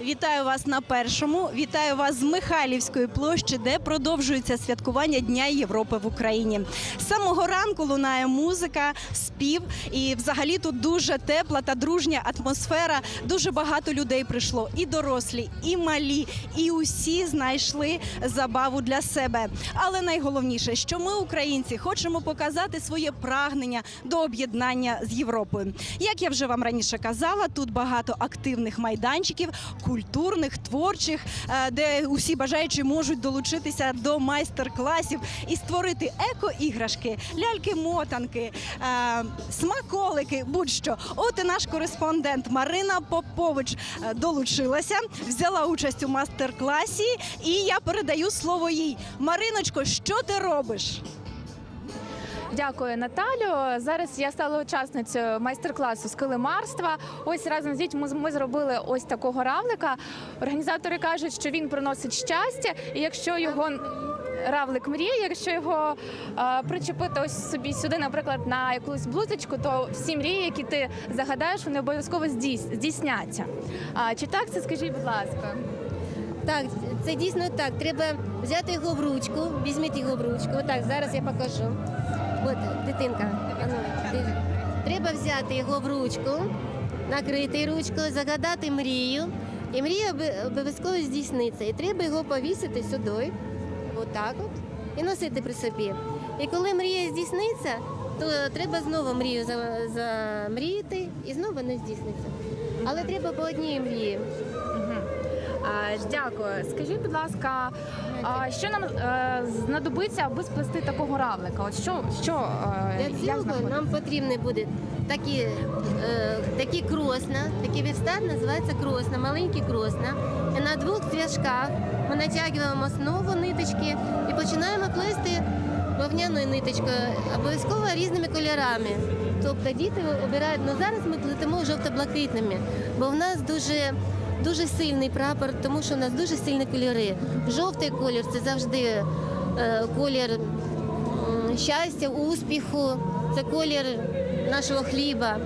Вітаю вас на першому. Вітаю вас з Михайлівської площі, де продовжується святкування Дня Європи в Україні. З самого ранку лунає музика, спів, і взагалі тут дуже тепла та дружня атмосфера. Дуже багато людей прийшло, і дорослі, і малі, і усі знайшли забаву для себе. Але найголовніше, що ми, українці, хочемо показати своє прагнення до об'єднання з Європою. Як я вже вам раніше казала, тут багато активних майданчиків, культурних, творчих, е, де усі бажаючі можуть долучитися до майстер-класів і створити еко-іграшки, ляльки-мотанки, е, смаколики, будь-що. От і наш кореспондент Марина Попович е, долучилася, взяла участь у майстер-класі, і я передаю слово їй. Мариночко, що ти робиш? Дякую, Наталю. Зараз я стала учасницею майстер-класу з килимарства. Ось разом з дітьми ми зробили ось такого равлика. Організатори кажуть, що він приносить щастя, і якщо його равлик мріє, якщо його е, причепити ось собі сюди, наприклад, на якусь блузочку, то всі мрії, які ти загадаєш, вони обов'язково здійс- здійсняться. А чи так це скажіть, будь ласка? Так, це дійсно так. Треба взяти його в ручку, візьміть його в ручку. Отак, зараз я покажу. От, дитинка. ти- Треба взяти його в ручку, накрити ручкою, загадати мрію. І мрія обов'язково здійсниться. І треба його повісити сюди, отак от, і носити при собі. І коли мрія здійсниться, то треба знову мрію замріяти і знову не здійсниться. Але треба по одній мрії. Дякую. Скажіть, будь ласка, що нам е, знадобиться, аби сплести такого равлика? От що, що е, Для цього нам потрібні буде такі, е, такі кросна, такий верстат називається кросна, маленький кросна. І на двох цвяшках ми натягуємо основу ниточки і починаємо плести вовняною ниточкою, обов'язково різними кольорами. Тобто діти обирають, ну зараз ми плетемо жовто-блакитними, бо в нас дуже Дуже сильний прапор, тому що у нас дуже сильні кольори. Жовтий колір це завжди е, колір щастя, успіху, це колір нашого хліба.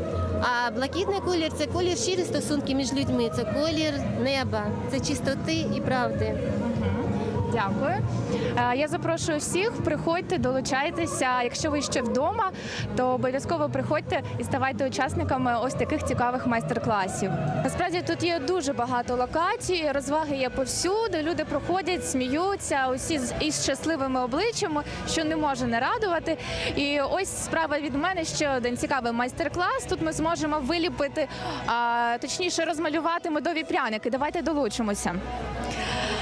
А блакитний колір це колір щирі стосунки між людьми, це колір неба, це чистоти і правди. Дякую. Е, Я запрошую всіх, приходьте, долучайтеся. Якщо ви ще вдома, то обов'язково приходьте і ставайте учасниками ось таких цікавих майстер-класів. Насправді тут є дуже багато локацій, розваги є повсюди. Люди проходять, сміються, усі з із щасливими обличчями, що не може не радувати. І ось справа від мене ще один цікавий майстер-клас. Тут ми зможемо виліпити, а, точніше розмалювати медові пряники. Давайте долучимося.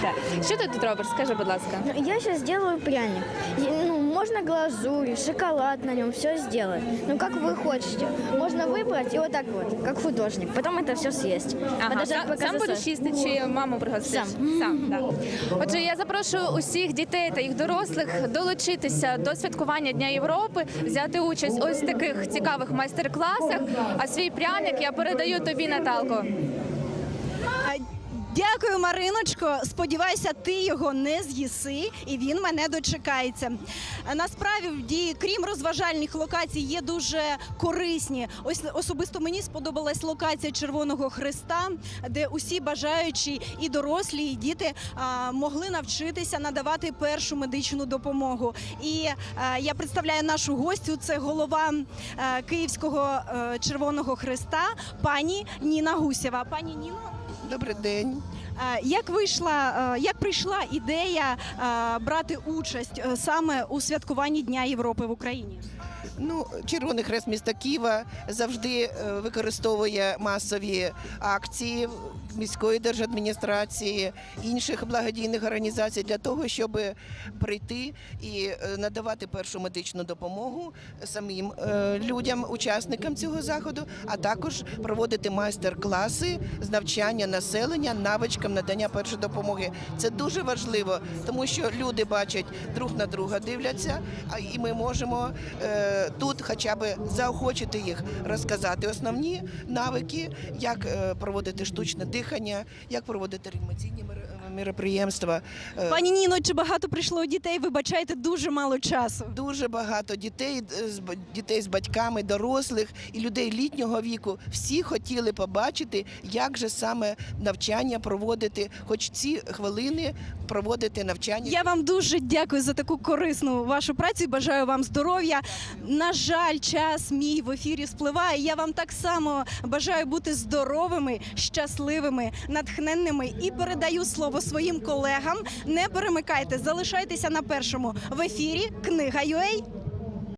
Так. Що ти тут робиш? Скажи, будь ласка. Я сейчас сделаю пряник. И, Ну, можно глазурь, шоколад на нем, все сделать. Ну, как вы хотите. Можно выбрать и вот так вот, как художник. Потом это все съесть. Ага, Подождать, сам, пока сам будеш засохнет. їсти чи маму пригостиш? Сам. Сам, да. Отже, я запрошую усіх дітей та їх дорослих долучитися до святкування Дня Європи, взяти участь ось в таких цікавих майстер-класах. А свій пряник я передаю тобі, Наталко. Дякую, Мариночко. Сподіваюся, ти його не з'їси, і він мене дочекається. Насправді, крім розважальних локацій, є дуже корисні. Ось особисто мені сподобалась локація Червоного Христа, де усі бажаючі і дорослі, і діти могли навчитися надавати першу медичну допомогу. І е, я представляю нашу гостю. Це голова е, Київського е, Червоного Христа, пані Ніна Гусєва. Пані Ніно. Добрий день. Е, Як вийшла, е, як прийшла ідея е, брати участь саме у святкуванні Дня Європи в Україні? Ну, Червоний Хрест міста Києва завжди використовує масові акції міської держадміністрації, інших благодійних організацій для того, щоб прийти і е, надавати першу медичну допомогу самим е, людям, учасникам цього заходу, а також проводити майстер-класи з навчання населення навичкам надання першої допомоги. Це дуже важливо, тому що люди бачать друг на друга, дивляться, а і ми можемо е, тут хоча б заохочити їх розказати основні навики, як проводити штучне дихання, як проводити реанімаційні мероприємства. Е, Пані Ніно, чи багато прийшло дітей? Вибачайте, дуже мало часу. Дуже багато дітей е, дітей з батьками, дорослих і людей літнього віку. Всі хотіли побачити, як же саме навчання проводити, хоч ці хвилини проводити навчання. Я вам дуже дякую за таку корисну вашу працю. Бажаю вам здоров'я. На жаль, час мій в ефірі спливає. Я вам так само бажаю бути здоровими, щасливими, натхненними і передаю слово своїм колегам. Не перемикайте, залишайтеся на першому в ефірі. Книга UA.